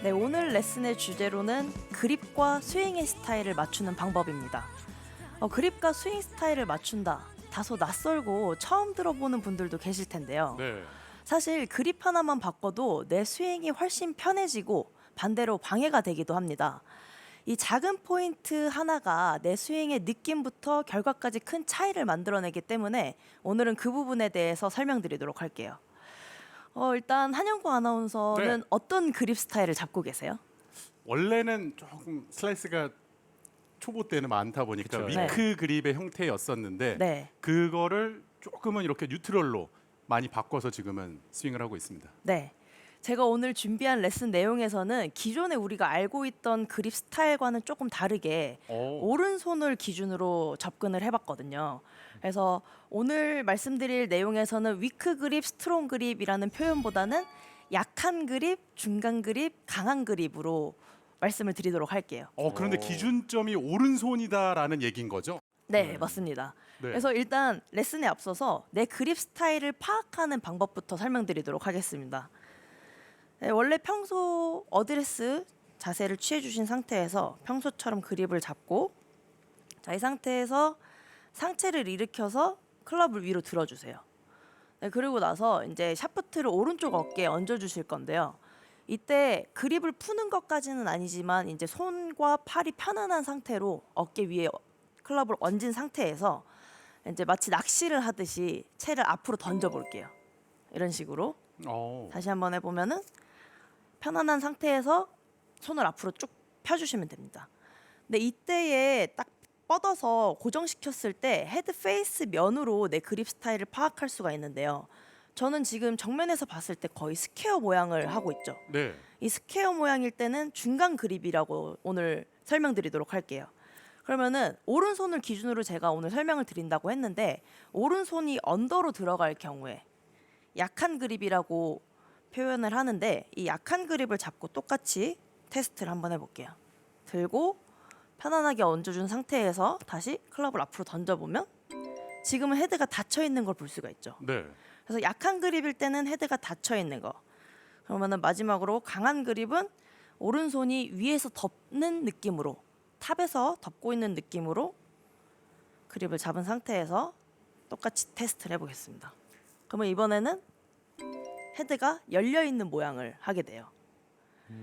네, 오늘 레슨의 주제로는 그립과 스윙의 스타일을 맞추는 방법입니다. 어, 그립과 스윙 스타일을 맞춘다. 다소 낯설고 처음 들어보는 분들도 계실 텐데요. 네. 사실 그립 하나만 바꿔도 내 스윙이 훨씬 편해지고 반대로 방해가 되기도 합니다. 이 작은 포인트 하나가 내 스윙의 느낌부터 결과까지 큰 차이를 만들어내기 때문에 오늘은 그 부분에 대해서 설명드리도록 할게요. 어, 일단 한영구 아나운서는 네. 어떤 그립 스타일을 잡고 계세요? 원래는 조금 슬라이스가 초보 때는 많다 보니까 그쵸. 위크 그립의 형태였었는데 네. 그거를 조금은 이렇게 뉴트럴로 많이 바꿔서 지금은 스윙을 하고 있습니다. 네. 제가 오늘 준비한 레슨 내용에서는 기존에 우리가 알고 있던 그립 스타일과는 조금 다르게 오. 오른손을 기준으로 접근을 해봤거든요. 그래서 오늘 말씀드릴 내용에서는 위크 그립, 스트롱 그립이라는 표현보다는 약한 그립, 중간 그립, 강한 그립으로 말씀을 드리도록 할게요. 어 그런데 오. 기준점이 오른손이다라는 얘기인 거죠? 네, 네. 맞습니다. 네. 그래서 일단 레슨에 앞서서 내 그립 스타일을 파악하는 방법부터 설명드리도록 하겠습니다. 네, 원래 평소 어드레스 자세를 취해 주신 상태에서 평소처럼 그립을 잡고 자, 이 상태에서 상체를 일으켜서 클럽을 위로 들어주세요. 네, 그리고 나서 이제 샤프트를 오른쪽 어깨에 얹어 주실 건데요. 이때 그립을 푸는 것까지는 아니지만 이제 손과 팔이 편안한 상태로 어깨 위에 클럽을 얹은 상태에서 이제 마치 낚시를 하듯이 채를 앞으로 던져 볼게요. 이런 식으로 어. 다시 한번 해보면은 편안한 상태에서 손을 앞으로 쭉 펴주시면 됩니다. 근데 이때에 딱 뻗어서 고정시켰을 때 헤드 페이스 면으로 내 그립 스타일을 파악할 수가 있는데요. 저는 지금 정면에서 봤을 때 거의 스퀘어 모양을 하고 있죠. 네. 이 스퀘어 모양일 때는 중간 그립이라고 오늘 설명드리도록 할게요. 그러면은 오른손을 기준으로 제가 오늘 설명을 드린다고 했는데 오른손이 언더로 들어갈 경우에 약한 그립이라고 표현을 하는데 이 약한 그립을 잡고 똑같이 테스트를 한번 해볼게요. 들고 편안하게 얹어준 상태에서 다시 클럽을 앞으로 던져보면 지금은 헤드가 닫혀 있는 걸 볼 수가 있죠. 네. 그래서 약한 그립일 때는 헤드가 닫혀 있는 거. 그러면은 마지막으로 강한 그립은 오른손이 위에서 덮는 느낌으로 탑에서 덮고 있는 느낌으로 그립을 잡은 상태에서 똑같이 테스트를 해보겠습니다. 그러면 이번에는 헤드가 열려 있는 모양을 하게 돼요.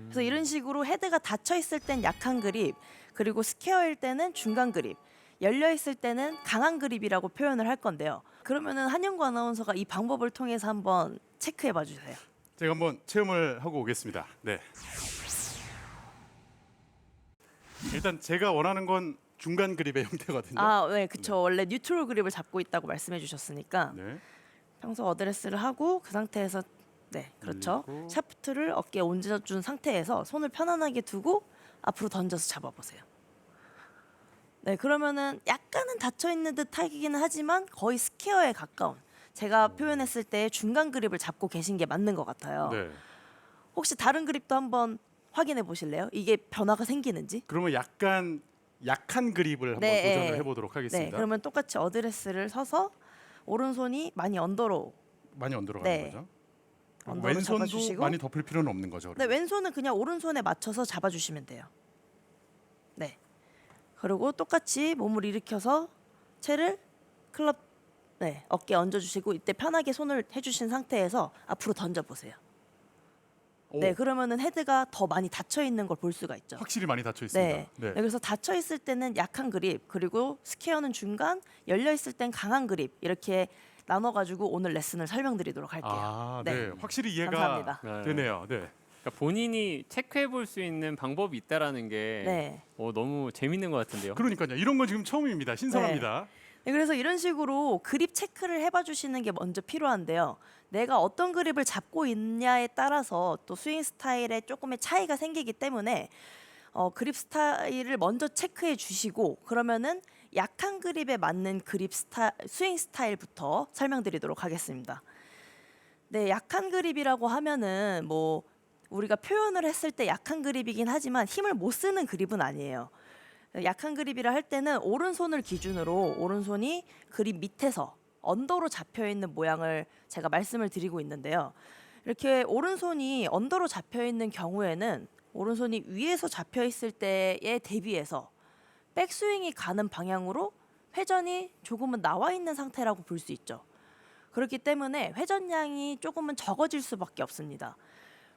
그래서 이런 식으로 헤드가 닫혀 있을 땐 약한 그립, 그리고 스퀘어일 때는 중간 그립, 열려 있을 때는 강한 그립이라고 표현을 할 건데요. 그러면은 한영구 아나운서가 이 방법을 통해서 한번 체크해 봐 주세요. 제가 한번 체험을 하고 오겠습니다. 네. 일단 제가 원하는 건 중간 그립의 형태거든요. 아, 네, 그쵸. 원래 뉴트럴 그립을 잡고 있다고 말씀해 주셨으니까 네. 평소 어드레스를 하고 그 상태에서 네, 그렇죠. 올리고. 샤프트를 어깨에 얹어준 상태에서 손을 편안하게 두고 앞으로 던져서 잡아보세요. 네, 그러면은 약간은 닫혀 있는 듯하기는 하지만 거의 스퀘어에 가까운. 제가 표현했을 때 중간 그립을 잡고 계신 게 맞는 것 같아요. 네. 혹시 다른 그립도 한번 확인해 보실래요? 이게 변화가 생기는지? 그러면 약간 약한 그립을 한번 네, 도전을 예. 해보도록 네, 하겠습니다. 그러면 똑같이 어드레스를 서서 오른손이 많이 언더로. 많이 얹어가는 네. 거죠. 언더로 왼손도 잡아주시고. 많이 덮을 필요는 없는 거죠. 네, 왼손은 그냥 오른손에 맞춰서 잡아주시면 돼요. 네. 그리고 똑같이 몸을 일으켜서 채를 클럽 네 어깨 얹어주시고 이때 편하게 손을 해주신 상태에서 앞으로 던져보세요. 오, 네, 그러면은 헤드가 더 많이 닫혀 있는 걸 볼 수가 있죠. 확실히 많이 닫혀 있습니다. 네. 네, 그래서 닫혀 있을 때는 약한 그립, 그리고 스퀘어는 중간, 열려 있을 땐 강한 그립 이렇게 나눠가지고 오늘 레슨을 설명드리도록 할게요. 아, 네. 네. 확실히 이해가 감사합니다. 네. 되네요. 네. 그러니까 본인이 체크해 볼 수 있는 방법이 있다라는 게 네. 어, 너무 재밌는 것 같은데요. 그러니까요. 이런 건 지금 처음입니다. 신선합니다. 네, 그래서 이런 식으로 그립 체크를 해봐 주시는 게 먼저 필요한데요. 내가 어떤 그립을 잡고 있냐에 따라서 또 스윙 스타일에 조금의 차이가 생기기 때문에 어, 그립 스타일을 먼저 체크해 주시고 그러면은 약한 그립에 맞는 그립 스타 스윙 스타일부터 설명드리도록 하겠습니다. 네, 약한 그립이라고 하면은 뭐 우리가 표현을 했을 때 약한 그립이긴 하지만 힘을 못 쓰는 그립은 아니에요. 약한 그립이라 할 때는 오른손을 기준으로 오른손이 그립 밑에서 언더로 잡혀 있는 모양을 제가 말씀을 드리고 있는데요. 이렇게 오른손이 언더로 잡혀 있는 경우에는 오른손이 위에서 잡혀 있을 때에 대비해서 백스윙이 가는 방향으로 회전이 조금은 나와 있는 상태라고 볼 수 있죠. 그렇기 때문에 회전량이 조금은 적어질 수밖에 없습니다.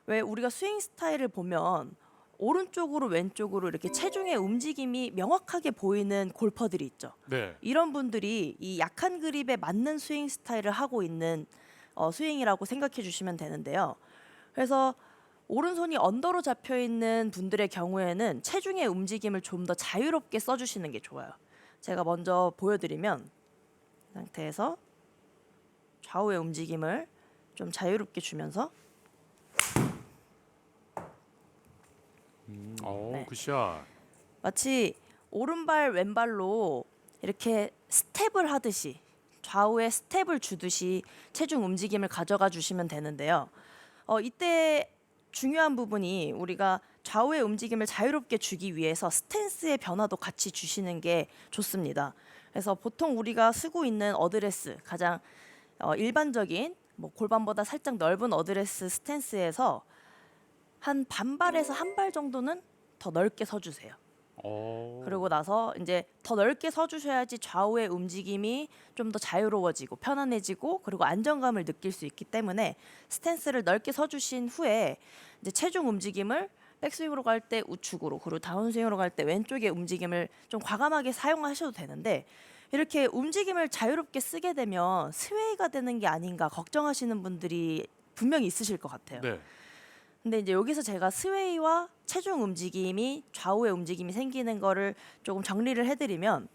왜 우리가 스윙 스타일을 보면 오른쪽으로 왼쪽으로 이렇게 체중의 움직임이 명확하게 보이는 골퍼들이 있죠. 네. 이런 분들이 이 약한 그립에 맞는 스윙 스타일을 하고 있는 어, 스윙이라고 생각해 주시면 되는데요. 그래서 오른손이 언더로 잡혀 있는 분들의 경우에는 체중의 움직임을 좀 더 자유롭게 써주시는 게 좋아요. 제가 먼저 보여드리면 이 상태에서 좌우의 움직임을 좀 자유롭게 주면서 오, 네. 굿샷. 마치 오른발 왼발로 이렇게 스텝을 하듯이 좌우에 스텝을 주듯이 체중 움직임을 가져가 주시면 되는데요. 어, 이때 중요한 부분이 우리가 좌우의 움직임을 자유롭게 주기 위해서 스탠스의 변화도 같이 주시는 게 좋습니다. 그래서 보통 우리가 쓰고 있는 어드레스 가장 어, 일반적인 뭐 골반보다 살짝 넓은 어드레스 스탠스에서 한 반발에서 한 발 정도는 더 넓게 서주세요. 오. 그러고 나서 이제 더 넓게 서주셔야지 좌우의 움직임이 좀 더 자유로워지고 편안해지고 그리고 안정감을 느낄 수 있기 때문에 스탠스를 넓게 서주신 후에 이제 체중 움직임을 백스윙으로 갈 때 우측으로 그리고 다운스윙으로 갈 때 왼쪽의 움직임을 좀 과감하게 사용하셔도 되는데 이렇게 움직임을 자유롭게 쓰게 되면 스웨이가 되는 게 아닌가 걱정하시는 분들이 분명히 있으실 것 같아요. 네. 근데 이제 여기서 제가 스웨이와 체중 움직임이 좌우의 움직임이 생기는 거를 조금 정리를 해드리면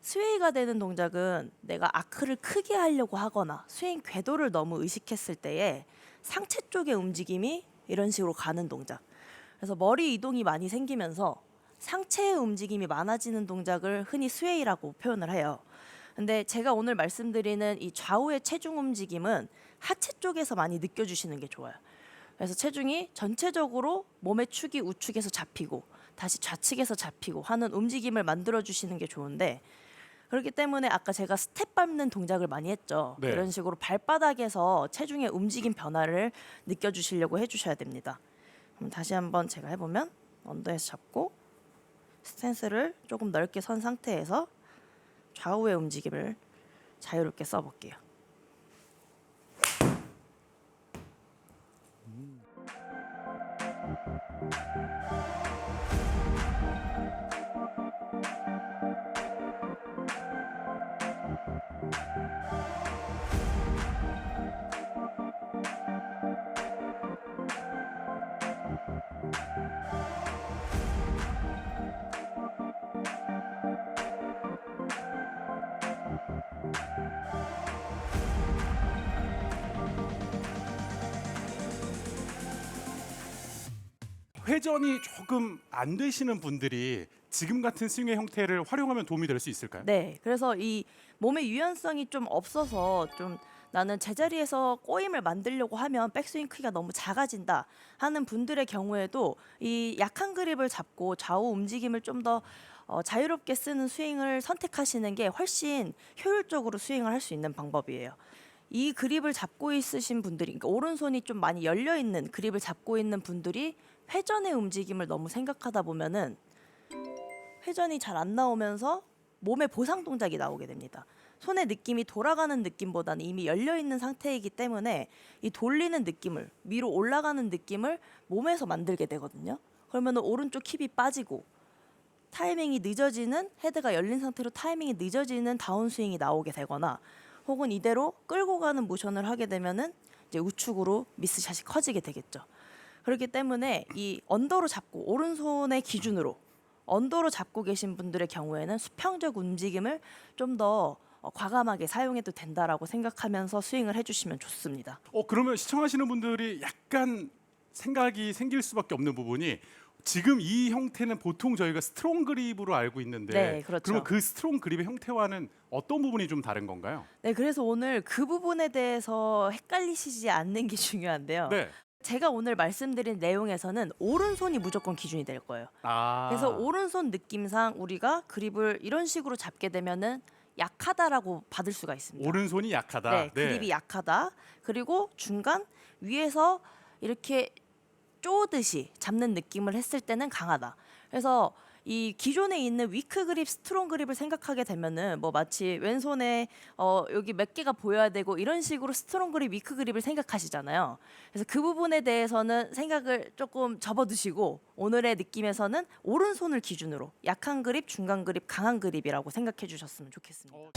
스웨이가 되는 동작은 내가 아크를 크게 하려고 하거나 스윙 궤도를 너무 의식했을 때에 상체 쪽의 움직임이 이런 식으로 가는 동작. 그래서 머리 이동이 많이 생기면서 상체의 움직임이 많아지는 동작을 흔히 스웨이라고 표현을 해요. 근데 제가 오늘 말씀드리는 이 좌우의 체중 움직임은 하체 쪽에서 많이 느껴주시는 게 좋아요. 그래서 체중이 전체적으로 몸의 축이 우측에서 잡히고 다시 좌측에서 잡히고 하는 움직임을 만들어 주시는 게 좋은데 그렇기 때문에 아까 제가 스텝 밟는 동작을 많이 했죠. 네. 이런 식으로 발바닥에서 체중의 움직임 변화를 느껴 주시려고 해 주셔야 됩니다. 그럼 다시 한번 제가 해 보면 언더에서 잡고 스탠스를 조금 넓게 선 상태에서 좌우의 움직임을 자유롭게 써 볼게요. 회전이 조금 안 되시는 분들이 지금 같은 스윙의 형태를 활용하면 도움이 될 수 있을까요? 네, 그래서 이 몸의 유연성이 좀 없어서 좀 나는 제자리에서 꼬임을 만들려고 하면 백스윙 크기가 너무 작아진다 하는 분들의 경우에도 이 약한 그립을 잡고 좌우 움직임을 좀더 어, 자유롭게 쓰는 스윙을 선택하시는 게 훨씬 효율적으로 스윙을 할 수 있는 방법이에요. 이 그립을 잡고 있으신 분들이 그러니까 오른손이 좀 많이 열려 있는 그립을 잡고 있는 분들이 회전의 움직임을 너무 생각하다 보면은 회전이 잘 안 나오면서 몸의 보상 동작이 나오게 됩니다. 손의 느낌이 돌아가는 느낌보다는 이미 열려 있는 상태이기 때문에 이 돌리는 느낌을 위로 올라가는 느낌을 몸에서 만들게 되거든요. 그러면 오른쪽 힙이 빠지고 타이밍이 늦어지는 헤드가 열린 상태로 타이밍이 늦어지는 다운스윙이 나오게 되거나 혹은 이대로 끌고 가는 모션을 하게 되면은 이제 우측으로 미스샷이 커지게 되겠죠. 그렇기 때문에 이 언더로 잡고 오른손의 기준으로 언더로 잡고 계신 분들의 경우에는 수평적 움직임을 좀 더 과감하게 사용해도 된다라고 생각하면서 스윙을 해주시면 좋습니다. 어 그러면 시청하시는 분들이 약간 생각이 생길 수밖에 없는 부분이 지금 이 형태는 보통 저희가 스트롱 그립으로 알고 있는데 네, 그렇죠. 그러면 그 스트롱 그립의 형태와는 어떤 부분이 좀 다른 건가요? 네, 그래서 오늘 그 부분에 대해서 헷갈리시지 않는 게 중요한데요. 네. 제가 오늘 말씀드린 내용에서는 오른손이 무조건 기준이 될 거예요. 아. 그래서 오른손 느낌상 우리가 그립을 이런 식으로 잡게 되면은 약하다라고 받을 수가 있습니다. 오른손이 약하다. 네, 그립이 약하다. 그리고 중간 위에서 이렇게 쪼듯이 잡는 느낌을 했을 때는 강하다. 그래서 이 기존에 있는 위크 그립, 스트롱 그립을 생각하게 되면은 뭐 마치 왼손에 어 여기 몇 개가 보여야 되고 이런 식으로 스트롱 그립, 위크 그립을 생각하시잖아요. 그래서 그 부분에 대해서는 생각을 조금 접어두시고 오늘의 느낌에서는 오른손을 기준으로 약한 그립, 중간 그립, 강한 그립이라고 생각해 주셨으면 좋겠습니다. 어,